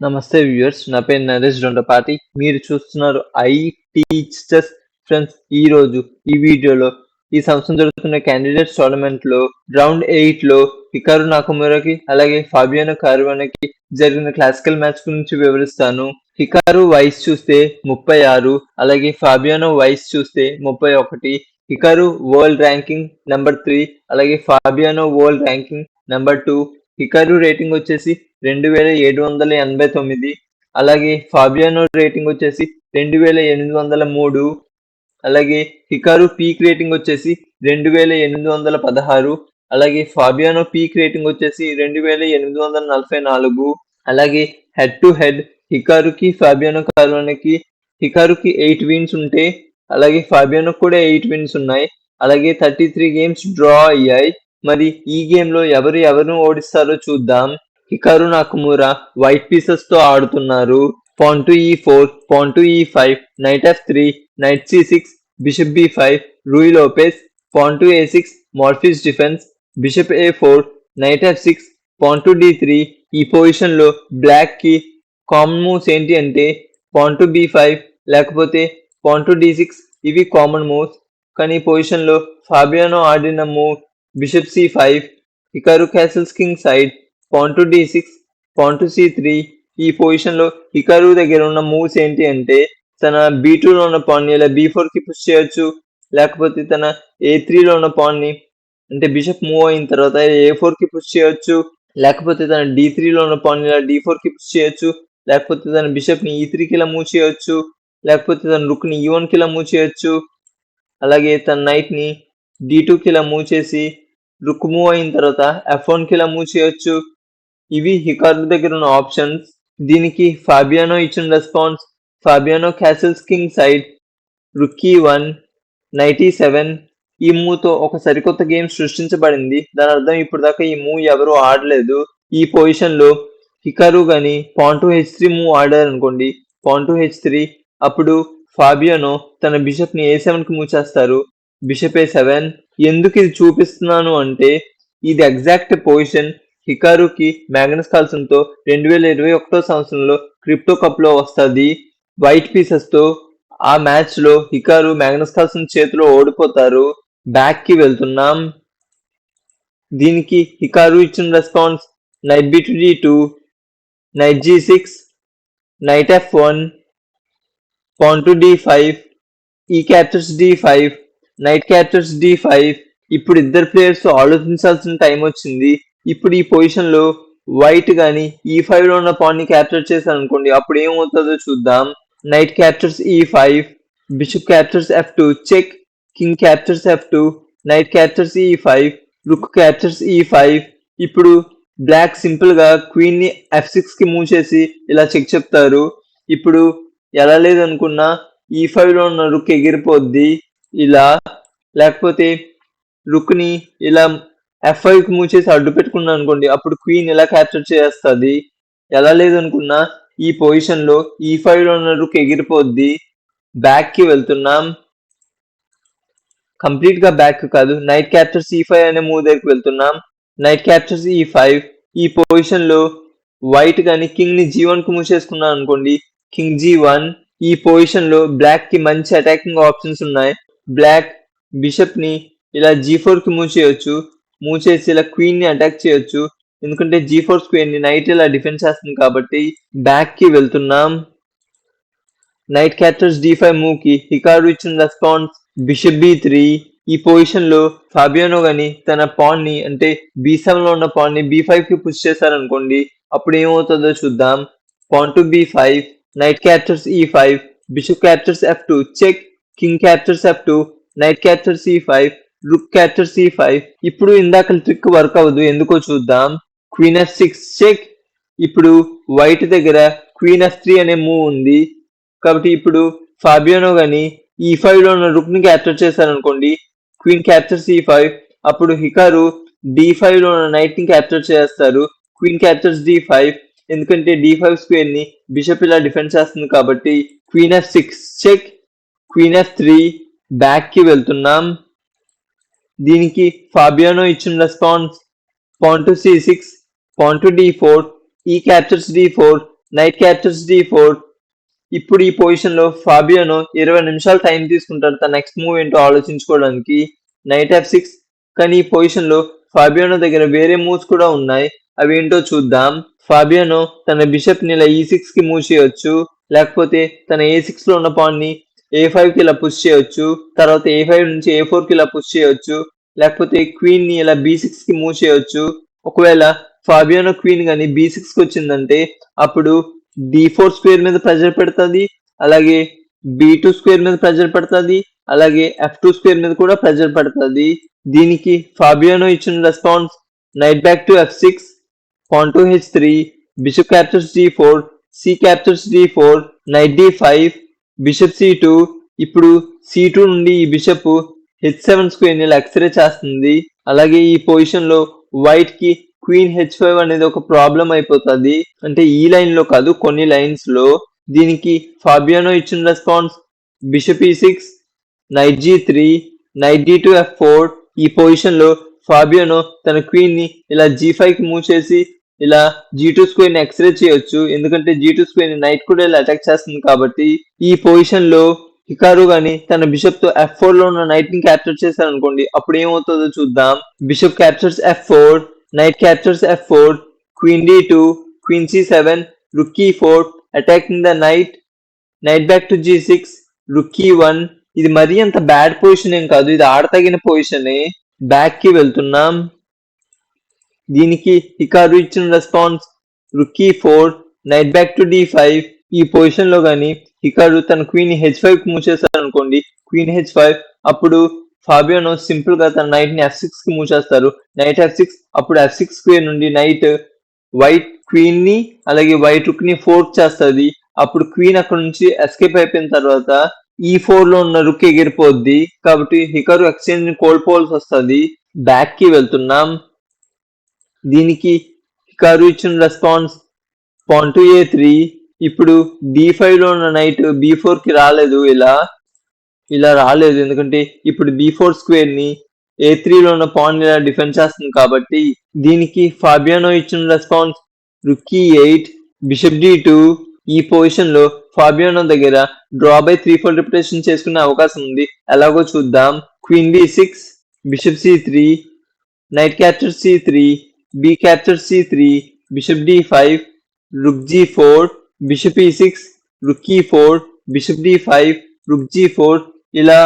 నమస్తే వ్యూయర్స్ నా పేరు నరేష్ దొండపాటి మీరు చూస్తున్నారు ఐ టీచర్స్ ఫ్రెండ్స్. ఈ రోజు ఈ వీడియోలో ఈ సంవత్సరం జరుగుతున్న క్యాండిడేట్స్ టోర్నమెంట్లో రౌండ్ ఎయిట్లో హికారు నాకమురకి అలాగే ఫాబియానో కార్వానకి జరిగిన క్లాసికల్ మ్యాచ్ గురించి వివరిస్తాను. హికారు వైస్ చూస్తే ముప్పై ఆరు అలాగే ఫాబియానో వైస్ చూస్తే ముప్పై ఒకటి. Hikaru world ranking number three అలాగే Fabiano world ranking number two. Hikaru rating వచ్చేసి రెండు వేల ఏడు వందల ఎనభై తొమ్మిది. అలాగే ఫాబియానో రేటింగ్ వచ్చేసి రెండు వేల ఎనిమిది వందల మూడు. అలాగే హికారు పీక్ రేటింగ్ వచ్చేసి రెండు వేల ఎనిమిది వందల పదహారు. అలాగే ఫాబియానో పీక్ రేటింగ్ వచ్చేసి రెండు వేల ఎనిమిది వందల నలభై నాలుగు. అలాగే హెడ్ టు హెడ్ హికారుకి ఫాబియానో కారువానికి హికారుకి ఎయిట్ విన్స్ ఉంటే అలాగే ఫాబియానో కూడా ఎయిట్ విన్స్ ఉన్నాయి. అలాగే థర్టీ త్రీ గేమ్స్ డ్రా అయ్యాయి. మరి ఈ గేమ్లో ఎవరు ఎవరిని ఓడిస్తారో చూద్దాం. హికారు నాకుమూరా వైట్ పీసెస్తో ఆడుతున్నారు. Pawn to e four pawn to e five knight f three knight c six bishop b five Ruy Lopez pawn to a six Morphy's defence bishop a four knight f six pawn to d three ఈ పొజిషన్లో బ్లాక్కి common moves ఏంటి అంటే pawn to B five లేకపోతే pawn to D six ఇవి common moves కానీ ఈ పొజిషన్లో ఫాబియానో ఆడిన move bishop c five Hikaru castles king side pawn to d six pawn to c three ఈ పొజిషన్లో హికారు దగ్గర ఉన్న మూవ్స్ ఏంటి అంటే తన బీ లో ఉన్న పాన్ని ఇలా బీ ఫోర్కి పుష్ చేయొచ్చు. లేకపోతే తన ఏ త్రీలో ఉన్న పాన్ని అంటే బిషప్ మూవ్ అయిన తర్వాత ఏ ఫోర్కి పుష్ చేయొచ్చు. లేకపోతే తన డి లో ఉన్న పాన్ని ఇలా డి ఫోర్కి పుష్ చేయొచ్చు. లేకపోతే తన బిషప్ని e ఈ త్రీకి ఇలా మూవ్ చేయొచ్చు. లేకపోతే తన రుక్ని ఈ e కి ఇలా మూవ్ చేయొచ్చు. అలాగే తన నైట్ని డి కి ఇలా మూవ్ చేసి రుక్ మూవ్ అయిన తర్వాత ఎఫ్ ఇలా మూవ్ చేయొచ్చు. ఇవి హికారు దగ్గర ఉన్న ఆప్షన్స్. దీనికి ఫాబియానో ఇచ్చిన response. Fabiano castles king side rook e one. Ninety seven. ఈ మూవ్తో ఒక సరికొత్త గేమ్ సృష్టించబడింది. దాని అర్థం ఇప్పుడు దాకా ఈ మూవ్ ఎవరు ఆడలేదు. ఈ పొజిషన్లో హికారు కానీ పాంటు హెచ్ త్రీ మూవ్ ఆడారు అనుకోండి హెచ్ త్రీ అప్పుడు ఫాబియానో తన బిషప్ని ఏ సెవెన్కి మూవ్ చేస్తారు? బిషప్ ఏ సెవెన్ ఎందుకు ఇది చూపిస్తున్నాను అంటే ఇది ఎగ్జాక్ట్ పొజిషన్ హికారుకి మ్యాగ్నస్ కాల్సన్తో రెండు వేల ఇరవై ఒకటో సంవత్సరంలో క్రిప్టో కప్లో వస్తుంది. వైట్ పీసెస్తో ఆ మ్యాచ్లో హికారు మ్యాగ్నస్ కాల్సన్ చేతిలో ఓడిపోతారు. బ్యాక్కి వెళ్తున్నాం. దీనికి హికారు ఇచ్చిన response knight b to d two knight g six knight f one pawn to d five e captures d five knight captures d five ఇప్పుడు ఇద్దరు ప్లేయర్స్ ఆలోచించాల్సిన టైం వచ్చింది. ఇప్పుడు ఈ పొజిషన్లో వైట్ గాని e ఈ ఫైవ్లో ఉన్న పాన్ని క్యాప్చర్ చేశారు అనుకోండి అప్పుడు ఏమవుతుందో చూద్దాం. Knight captures e five bishop captures f two check king captures f two knight captures e five rook captures e five ఇప్పుడు బ్లాక్ సింపుల్గా క్వీన్ని ఎఫ్ సిక్స్కి మూవ్ చేసి ఇలా చెక్ చెప్తారు. ఇప్పుడు ఎలా లేదనుకున్నా e ఈ ఫైవ్లో ఉన్న రుక్ ఎగిరిపోద్ది. ఇలా లేకపోతే రుక్ని ఇలా ఎఫ్ ఫైవ్కి మూవ్ చేసి అడ్డు పెట్టుకున్నా అనుకోండి అప్పుడు క్వీన్ ఎలా క్యాప్చర్ చేస్తుంది? ఎలా లేదనుకున్నా ఈ పొజిషన్లో ఈ ఫైవ్లో ఉన్న రుక్ ఎగిరిపోద్ది. బ్యాక్కి వెళ్తున్నాం. కంప్లీట్గా బ్యాక్ కాదు. నైట్ క్యాప్చర్స్ ఈ ఫైవ్ అనే మూవ్ దగ్గరికి వెళ్తున్నాం. Knight captures e e five ఈ పొజిషన్లో వైట్ కానీ కింగ్ని జీ వన్కు మూవ్ అనుకోండి కింగ్ జీ వన్ ఈ పొజిషన్లో బ్లాక్కి మంచి అటాకింగ్ ఆప్షన్స్ ఉన్నాయి. బ్లాక్ బిషప్ని ఇలా జీ ఫోర్కి మూవ్ చేయొచ్చు మూవ్ చేసి ఇలా క్వీన్ని అటాక్ చేయొచ్చు. ఎందుకంటే జీ ఫోర్ స్క్వేర్ని నైట్ ఇలా డిఫెండ్ చేస్తుంది కాబట్టి బ్యాక్కి వెళ్తున్నాం. నైట్ క్యాటర్స్ డి ఫైవ్ మూవ్కి హికారు ఇచ్చిన రెస్పాన్స్ బిషప్ బి త్రీ ఈ పొజిషన్లో ఫాబియానో గాని తన పాన్ని అంటే బి సెవెన్లో ఉన్న పాన్ని బి ఫైవ్కి పుష్ చేశారనుకోండి అప్పుడు ఏమవుతుందో చూద్దాం. Pawn to b five knight captures e e five bishop captures f two check. King captures f two knight capture c five rook capture c five ఇప్పుడు ఇందాక ట్రిక్ వర్క్ అవ్వదు. ఎందుకో చూద్దాం. క్వీన్ ఎఫ్ సిక్స్ చెక్ ఇప్పుడు white దగ్గర queen F three అనే move ఉంది. కాబట్టి ఇప్పుడు ఫాబియోనో గాని ఈ ఫైవ్లో ఉన్న రుక్ని క్యాప్చర్ చేశారనుకోండి. క్వీన్ క్యాప్చర్ సి ఫైవ్ అప్పుడు హికారు డి ఫైవ్లో ఉన్న నైట్ని క్యాప్చర్ చేస్తారు. క్వీన్ క్యాప్చర్స్ డి ఫైవ్ ఎందుకంటే డి ఫైవ్ స్క్వేర్ని బిషప్ ఇలా డిఫెండ్ చేస్తుంది కాబట్టి queen f six check queen f three బ్యాక్కి వెళ్తున్నాం. దీనికి ఫాబియానో ఇచ్చిన response pawn to c six pawn to d four e captures d four knight captures d four ఇప్పుడు ఈ పొజిషన్లో ఇరవై నిమిషాలు టైం తీసుకుంటాడు తన నెక్స్ట్ మూవ్ ఏంటో ఆలోచించుకోవడానికి. నైట్ ఎఫ్ సిక్స్ కానీ ఈ పొజిషన్లో దగ్గర వేరే మూవ్స్ కూడా ఉన్నాయి. అవి ఏంటో చూద్దాం. ఫాబియానో తన బిషప్ని ఇలా e ఈ సిక్స్కి మూవ్ చేయొచ్చు. లేకపోతే తన ఏ సిక్స్లో ఉన్న పాన్ని ఏ ఫైవ్కి ఇలా పుష్ చేయొచ్చు తర్వాత ఏ ఫైవ్ నుంచి ఏ ఫోర్కి ఇలా పుష్ చేయొచ్చు లేకపోతే క్వీన్ని ఇలా బి సిక్స్కి మూవ్ చేయొచ్చు. ఒకవేళ ఫాబియానో క్వీన్ కానీ బి సిక్స్కి వచ్చిందంటే అప్పుడు డి ఫోర్ స్క్వేర్ మీద ప్రెజర్ పెడుతుంది అలాగే బి టూ స్క్వేర్ మీద ప్రెజర్ పెడుతుంది అలాగే ఎఫ్ టూ స్క్వేర్ మీద కూడా ప్రెజర్ పెడుతుంది. దీనికి ఫాబియానో ఇచ్చిన response knight back to f six pawn to h three bishop captures d four c captures d four knight d five bishop c two ఇప్పుడు C two నుండి ఈ bishop H seven స్క్వేర్ని x ray చేస్తుంది. అలాగే ఈ పొజిషన్లో వైట్కి queen H five అనేది ఒక ప్రాబ్లం అయిపోతుంది. అంటే ఈ లైన్లో కాదు కొన్ని లైన్స్లో. దీనికి ఫాబియానో ఇచ్చిన response bishop e six knight g three knight d two f four. ఈ పొజిషన్లో ఫాబియానో తన క్వీన్ని ఇలా జీ ఫైవ్కి మూవ్ చేసి ఇలా జీ టూ స్క్వేర్ని ఎక్స్రే చేయొచ్చు. ఎందుకంటే జీ టూ స్క్వేర్ని నైట్ కూడా ఇలా అటాక్ చేస్తుంది కాబట్టి ఈ పొజిషన్లో హికారు గాని తన బిషప్తో ఎఫ్ ఫోర్లో ఉన్న నైట్ని క్యాప్చర్ చేశారనుకోండి అప్పుడు ఏమవుతుందో చూద్దాం. Bishop captures f four knight captures f four queen d two queen c seven rook e four attacking the knight knight back to g six rook e one ఇది మరీ అంత బ్యాడ్ పొజిషన్ ఏం కాదు ఇది ఆడతగిన పొజిషన్ బ్యాక్కి వెళ్తున్నాం. దీనికి Hikaru ఇచ్చిన response rook e four knight back to d five ఈ పొజిషన్లో కానీ హికారు తన క్వీన్ హెచ్ ఫైవ్కి మూవ్ అనుకోండి క్వీన్ హెచ్ ఫైవ్ అప్పుడు ఫాబియోనో సింపుల్గా తన నైట్ని ఎఫ్ సిక్స్కి మూవ్ చేస్తారు నైట్ ఎఫ్ సిక్స్ అప్పుడు ఎఫ్ సిక్స్ స్క్వేర్ నుండి నైట్ వైట్ క్వీన్ని అలాగే వైట్ రుక్ని ఫోర్క్ చేస్తుంది. అప్పుడు క్వీన్ అక్కడ నుంచి ఎస్కేప్ అయిపోయిన తర్వాత ఈ ఫోర్లో ఉన్న రుక్ ఎగిరిపోద్ది. కాబట్టి హికారు ఎక్స్చేంజ్ని కోల్పోవాల్సి వస్తుంది. బ్యాక్కి వెళ్తున్నాం. దీనికి హికారు ఇచ్చిన response pawn to a three. ఇప్పుడు డి ఫైవ్లో ఉన్న నైట్ బి ఫోర్కి రాలేదు. ఇలా ఇలా రాలేదు. ఎందుకంటే ఇప్పుడు బి ఫోర్ స్క్వేర్ని ఏ త్రీలో ఉన్న పాన్ ఇలా డిఫెండ్ చేస్తుంది కాబట్టి దీనికి ఫాబియానో ఇచ్చిన response rook e eight bishop d two ఈ పొజిషన్లో ఫాబియానో దగ్గర draw by three four reputation చేసుకునే అవకాశం ఉంది. ఎలాగో చూద్దాం. Queen b six bishop c three knight capture c three b capture c three bishop d five rook g four bishop bishop six rook e four bishop d five four ఇలా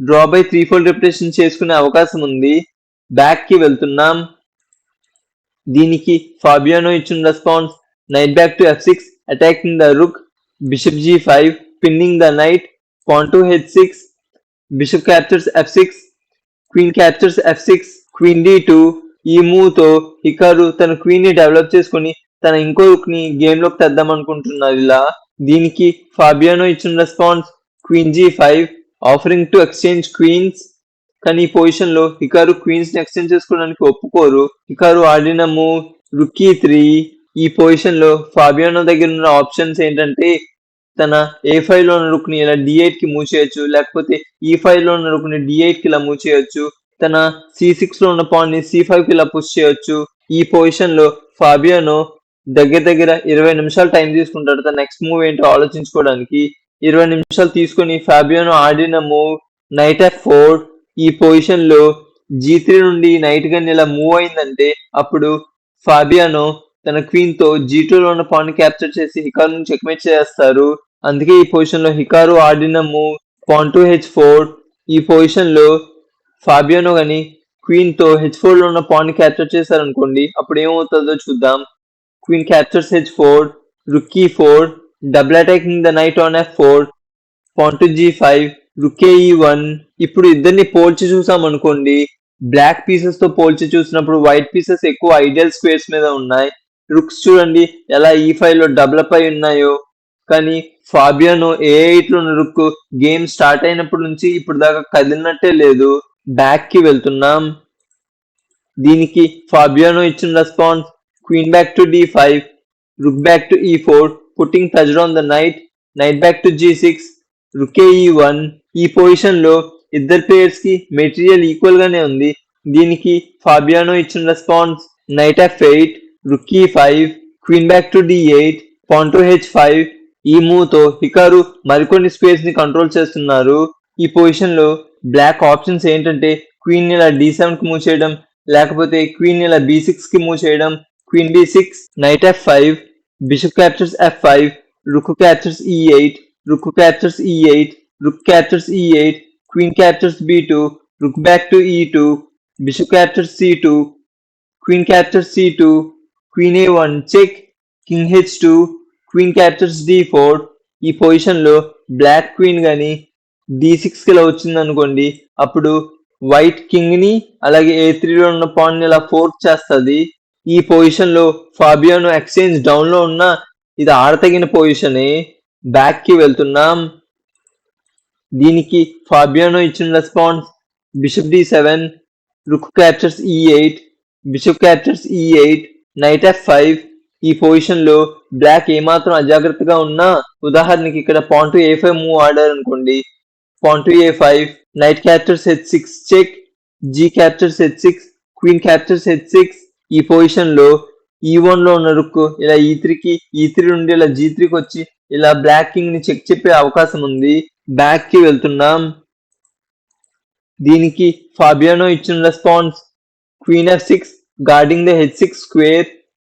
draw by three four reputation చేసుకునే అవకాశం ఉంది. బ్యాక్కి వెళ్తున్నాం. దీనికి Fabiano ఇచ్చిన response knight back to f six attacking the rook bishop g five pinning the knight pawn to h six bishop captures f six queen captures f six queen d two ఈ మూవ్తో Hikaru తన క్వీన్ని develop చేసుకుని తన ఇంకో రుక్ని గేమ్లోకి తెద్దాం అనుకుంటున్నారు ఇలా దీనికి Fabiano ఇచ్చిన response queen g five offering to exchange queens కానీ ఈ పొజిషన్లో హికారు క్వీన్స్ని ఎక్స్చేంజ్ చేసుకోవడానికి ఒప్పుకోరు. హికారు ఆడిన మూవ్ రుక్కీ త్రీ ఈ పొజిషన్లో ఫాబియానో దగ్గర ఉన్న ఆప్షన్స్ ఏంటంటే తన ఏ ఫైవ్లో ఉన్న రుక్ని ఇలా డి ఎయిట్కి మూవ్ చేయొచ్చు. లేకపోతే e ఈ ఫైవ్లో ఉన్న రుక్ని డి ఎయిట్కి ఇలా మూవ్ చేయొచ్చు. తన సి సిక్స్లో ఉన్న పాన్ని సి ఫైవ్కి ఇలా పుష్ చేయొచ్చు. ఈ పొజిషన్లో ఫాబియానో దగ్గర దగ్గర ఇరవై నిమిషాలు టైం తీసుకుంటాడు. తన నెక్స్ట్ మూవ్ ఏంటో ఆలోచించుకోవడానికి ఇరవై నిమిషాలు తీసుకొని ఫాబియానో ఆడిన మూవ్ నైట్ ఎఫ్ ఫోర్ ఈ పొజిషన్లో జీ త్రీ నుండి నైట్ గన్ ఇలా మూవ్ అయిందంటే అప్పుడు ఫాబియానో తన క్వీన్తో జీ టూ లో ఉన్న పాన్ క్యాప్చర్ చేసి హికారు నుంచి చెక్మేట్ చేస్తారు. అందుకే ఈ పొజిషన్లో హికారు ఆడిన move pawn to h four ఈ పొజిషన్లో ఫాబియానో కానీ క్వీన్తో హెచ్ ఫోర్లో ఉన్న పాన్ క్యాప్చర్ చేశారనుకోండి అప్పుడు ఏమవుతుందో చూద్దాం. Queen captures h four rook e four double attacking the knight on f four pawn to g five rook e one. ఇప్పుడు ఇద్దరిని పోల్చి చూసాం అనుకోండి బ్లాక్ పీసెస్తో పోల్చి చూసినప్పుడు వైట్ పీసెస్ ఎక్కువ ఐడియల్ స్క్వేర్స్ మీద ఉన్నాయి. రుక్స్ చూడండి ఎలా ఈ ఫైవ్లో డెవలప్ అయి ఉన్నాయో. కానీ ఫాబియానో ఏ ఎయిట్లో ఉన్న రుక్ గేమ్ స్టార్ట్ అయినప్పటి నుంచి ఇప్పుడు దాకా కదిలినట్టే లేదు. బ్యాక్కి వెళ్తున్నాం. దీనికి ఫాబియానో ఇచ్చిన response queen back to d five rook back to e four putting pressure on the knight knight back to g six rook e one ఈ పొజిషన్లో ఇద్దరు ప్లేయర్స్కి మెటీరియల్ ఈక్వల్ గానే ఉంది. దీనికి ఫాబియానో ఇచ్చిన response knight f eight rook e five queen back to d eight pawn to h five ఈ మూవ్తో Hikaru మరికొన్ని స్పేస్ని కంట్రోల్ చేస్తున్నారు. ఈ పొజిషన్లో బ్లాక్ ఆప్షన్స్ ఏంటంటే క్వీన్ ఇలా డి సెవెన్కి మూవ్ చేయడం లేకపోతే క్వీన్ ఇలా బి సిక్స్కి మూవ్ చేయడం queen b six knight f five bishop captures f five rook captures e eight rook captures e eight rook captures e eight queen captures b two rook back to e two bishop captures c two queen captures c two queen a one check king h two queen captures d four ఈ పొజిషన్లో black queen కానీ D సిక్స్కి ఇలా వచ్చింది అనుకోండి అప్పుడు white కింగ్ని అలాగే ఏ త్రీలో ఉన్న పాన్ని ఇలా ఫోర్త్ చేస్తుంది. ఈ పొజిషన్లో ఫాబియానో ఎక్స్చేంజ్ డౌన్లో ఉన్న ఇది ఆడతగిన పొజిషనే బ్యాక్కి వెళ్తున్నాం. దీనికి ఫాబియానో ఇచ్చిన response bishop d seven rook captures e eight bishop captures e eight knight f five ఈ పొజిషన్లో బ్లాక్ ఏమాత్రం అజాగ్రత్తగా ఉన్నా ఉదాహరణకి ఇక్కడ pawn to a five move ఆడారు అనుకోండి pawn a five knight captures h six check g captures h six queen captures h six. ఈ పొజిషన్లో e ఈ వన్లో ఉన్న రుక్ ఇలా ఈ త్రీకి ఈ త్రీ నుండి ఇలా జీ త్రీకి వచ్చి ఇలా బ్లాక్ కింగ్ని చెక్ చెప్పే అవకాశం ఉంది. బ్యాక్కి వెళ్తున్నాం. దీనికి ఫాబియానో ఇచ్చిన response queen f six guarding the h six square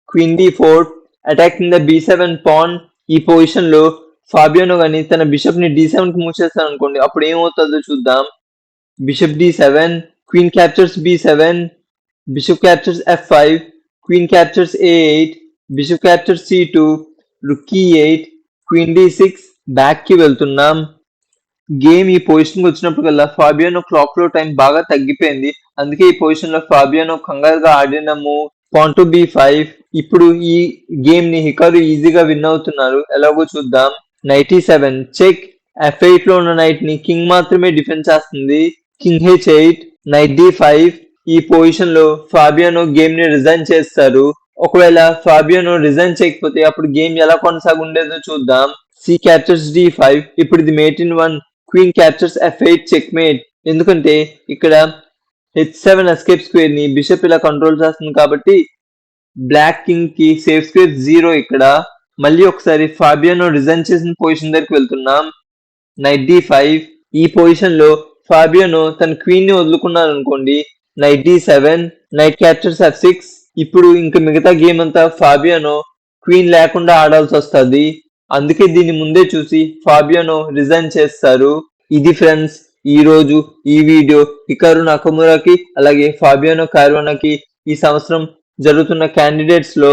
queen d four attacking the b seven pawn ఈ పొజిషన్లో ఫాబియానో కానీ తన బిషప్ని డి సెవెన్కి మూవ్ చేస్తాను అనుకోండి అప్పుడు ఏమవుతుందో చూద్దాం. Bishop d seven queen captures b seven bishop captures f five queen captures a eight bishop captures c two rook e eight queen d six బ్యాక్కి వెళ్తున్నాం. గేమ్ ఈ పొజిషన్కి వచ్చినప్పటికల్లా ఫాబియానో క్లాక్లో టైం బాగా తగ్గిపోయింది. అందుకే ఈ పొజిషన్లో ఫాబియానో కంగారుగా ఆడిన move pawn to b five ఇప్పుడు ఈ గేమ్ని హికారు ఈజీగా విన్ అవుతున్నారు. ఎలాగో చూద్దాం. నైటీ సెవెన్ చెక్ ఎఫ్ ఎయిట్లో ఉన్న నైట్ని కింగ్ మాత్రమే డిఫెండ్ చేస్తుంది. King h eight knight d five ఈ పొజిషన్లో ఫాబియానో గేమ్ని రిజైన్ చేస్తారు. ఒకవేళ ఫాబియానో రిజైన్ చేయకపోతే అప్పుడు గేమ్ ఎలా కొనసాగుండేదో చూద్దాం. సి క్యాప్చర్స్ డి ఫైవ్ ఇప్పుడు ఇది mate in one queen captures f eight check mate ఎందుకంటే ఇక్కడ హెచ్ సెవెన్ ఎస్కేప్ స్క్వేర్ని బిషప్ ఇలా కంట్రోల్ చేస్తుంది కాబట్టి బ్లాక్ కింగ్కి సేఫ్ స్క్వేర్ జీరో ఇక్కడ. మళ్ళీ ఒకసారి ఫాబియానో రిజైన్ చేసిన పొజిషన్ దగ్గరికి వెళ్తున్నాం. Knight d five. ఈ పొజిషన్లో ఫాబియానో తన క్వీన్ని వదులుకున్నారనుకోండి. Knight d seven. Knight captures f six. ఇప్పుడు ఇంకా మిగతా గేమ్ అంతా ఫాబియానో క్వీన్ లేకుండా ఆడాల్సి వస్తుంది. అందుకే దీన్ని ముందే చూసి ఫాబియానో రిజైన్ చేస్తారు. ఇది ఫ్రెండ్స్ ఈ రోజు ఈ వీడియో. హికారు నకమురాకి అలాగే ఫాబియానో కార్వానాకి ఈ సంవత్సరం జరుగుతున్న క్యాండిడేట్స్లో